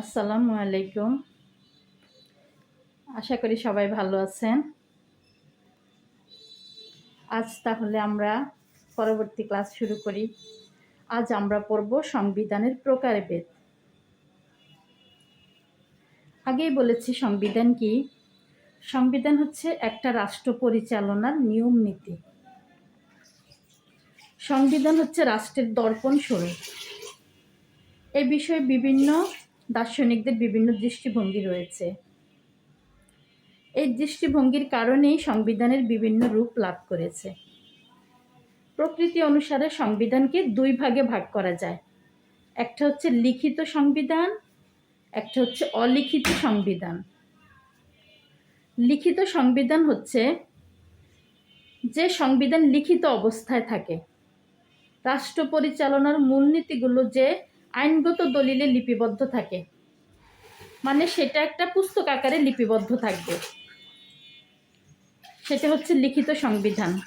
আসসালামু আলাইকুম। আশা করি সবাই ভালো আছেন। আজ তাহলে আমরা পরবর্তী ক্লাস শুরু করি। আজ আমরা পড়ব সংবিধানের প্রকারভেদ। আগেই বলেছি সংবিধান কি? সংবিধান হচ্ছে একটা রাষ্ট্র পরিচালনার নিয়ম নীতি। সংবিধান হচ্ছে রাষ্ট্রের দর্পণ স্বরূপ। এ বিষয়ে বিভিন্ন দার্শনিকদের বিভিন্ন দৃষ্টিভঙ্গি রয়েছে। এই দৃষ্টিভঙ্গির কারণেই সংবিধানের বিভিন্ন রূপ লাভ করেছে। প্রকৃতি অনুসারে সংবিধানকে দুই ভাগে ভাগ করা যায়। একটা হচ্ছে লিখিত সংবিধান, একটা হচ্ছে অলিখিত সংবিধান। লিখিত সংবিধান হচ্ছে যে সংবিধান লিখিত অবস্থায় থাকে, রাষ্ট্র পরিচালনার মূলনীতিগুলো যে আইনগত দলিলে লিপিবদ্ধ থাকে। মানে সেটা একটা পুস্তক আকারে লিপিবদ্ধ থাকবে। সেটা হচ্ছে লিখিত সংবিধান।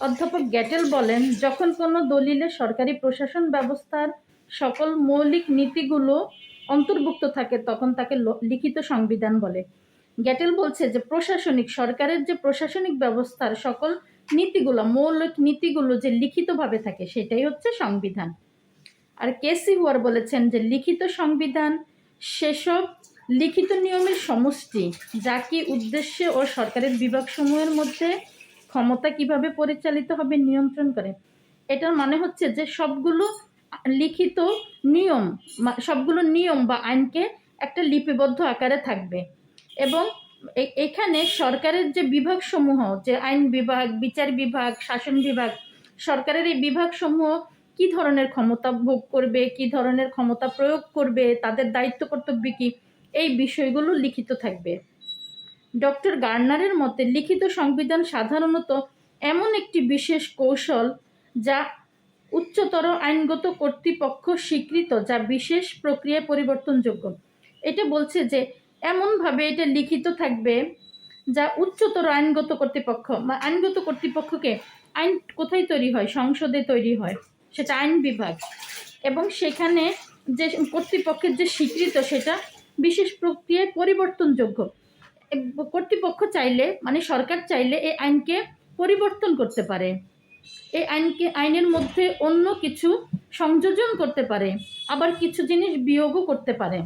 অধ্যাপক গ্যাটেল বলেন, যখন কোনো দলিলে সরকারি প্রশাসন ব্যবস্থার সকল মৌলিক নীতিগুলো অন্তর্ভুক্ত থাকে, তখন তাকে লিখিত সংবিধান বলে। গ্যাটেল বলছে যে, প্রশাসনিক, সরকারের যে প্রশাসনিক ব্যবস্থার সকল নীতিগুলো, মৌলিক নীতিগুলো যে লিখিতভাবে থাকে, সেটাই হচ্ছে সংবিধান। আর কেসি হুয়ার বলেছেন যে লিখিত সংবিধান সেসব লিখিত নিয়মের সমষ্টি, যা কি উদ্দেশ্যে ও সরকারের বিভাগসমূহের মধ্যে ক্ষমতা কীভাবে পরিচালিত হবে নিয়ন্ত্রণ করে। এটার মানে হচ্ছে যে সবগুলো লিখিত নিয়ম সবগুলো নিয়ম বা আইনকে একটা লিপিবদ্ধ আকারে থাকবে। এবং এখানে সরকারের যে বিভাগসমূহ যে আইন বিভাগ, বিচার বিভাগ, শাসন বিভাগ, সরকারের এই বিভাগসমূহ কি ধরনের ক্ষমতা ভোগ করবে, কি ধরনের ক্ষমতা প্রয়োগ করবে, তাদের দায়িত্ব কর্তব্য কি, এই বিষয়গুলো লিখিত থাকবে। ডক্টর গার্নারের মতে, লিখিত সংবিধান সাধারণত এমন একটি বিশেষ কৌশল যা উচ্চতর আইনগত কর্তৃপক্ষ স্বীকৃত, যা বিশেষ প্রক্রিয়ায় পরিবর্তনযোগ্য। এটা বলছে যে, এমনভাবে এটা লিখিত থাকবে যা উচ্চতর আইনগত কর্তৃপক্ষ বা আইনগত কর্তৃপক্ষকে আইন কোথায় তৈরি হয়? সংসদে তৈরি হয়। সেটা আইন বিভাগ। এবং সেখানে যে কর্তৃপক্ষের যে স্বীকৃত সেটা বিশেষ প্রক্রিয়ায় পরিবর্তনযোগ্য। কর্তৃপক্ষ চাইলে মানে সরকার চাইলে এই আইনকে পরিবর্তন করতে পারে। এই আইনকে, আইনের মধ্যে অন্য কিছু সংযোজন করতে পারে। আবার কিছু জিনিস বিয়োগও করতে পারে।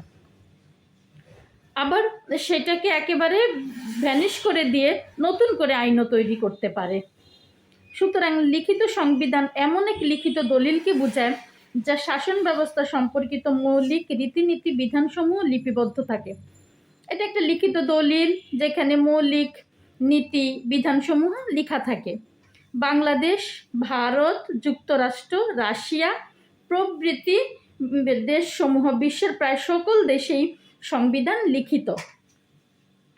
আবার সেটাকে একেবারে ভ্যানিশ করে দিয়ে নতুন করে আইনও তৈরি করতে পারে। সুতরাং লিখিত সংবিধান এমন এক লিখিত দলিলকে বোঝায়, যা শাসন ব্যবস্থা সম্পর্কিত মৌলিক রীতিনীতি বিধানসমূহ লিপিবদ্ধ থাকে। এটা একটা লিখিত দলিল যেখানে মৌলিক নীতি বিধানসমূহ লেখা থাকে। বাংলাদেশ, ভারত, যুক্তরাষ্ট্র, রাশিয়া প্রভৃতি দেশসমূহ বিশ্বের প্রায় সকল দেশেই সংবিধান লিখিত।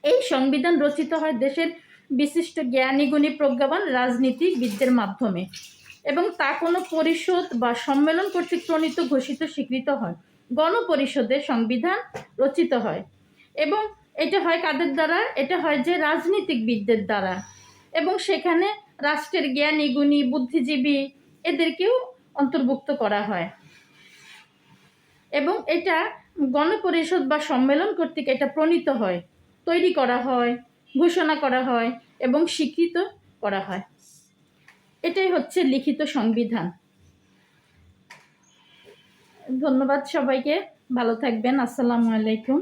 এই সংবিধান রচিত হয় দেশের বিশিষ্ট জ্ঞানী গুণী প্রজ্ঞাবান রাজনীতিবিদদের মাধ্যমে। এবং তা কোনো পরিষদ বা সম্মেলন কর্তৃক প্রণীত ঘোষিত স্বীকৃত হয়। গণপরিষদে সংবিধান রচিত হয়। এবং এটা হয় কাদের দ্বারা? এটা হয় যে রাজনীতিকবিদদের দ্বারা। এবং সেখানে রাষ্ট্রের জ্ঞানী, গুণী, বুদ্ধিজীবী এদেরকেও অন্তর্ভুক্ত করা হয়। এবং এটা গণপরিষদ বা সম্মেলন কর্তৃক এটা প্রণীত হয়, তৈরি করা হয়। ঘোষণা করা হয় এবং স্বীকৃত করা হয়। এটাই হচ্ছে লিখিত সংবিধান। ধন্যবাদ সবাইকে। ভালো থাকবেন। আসসালামু আলাইকুম।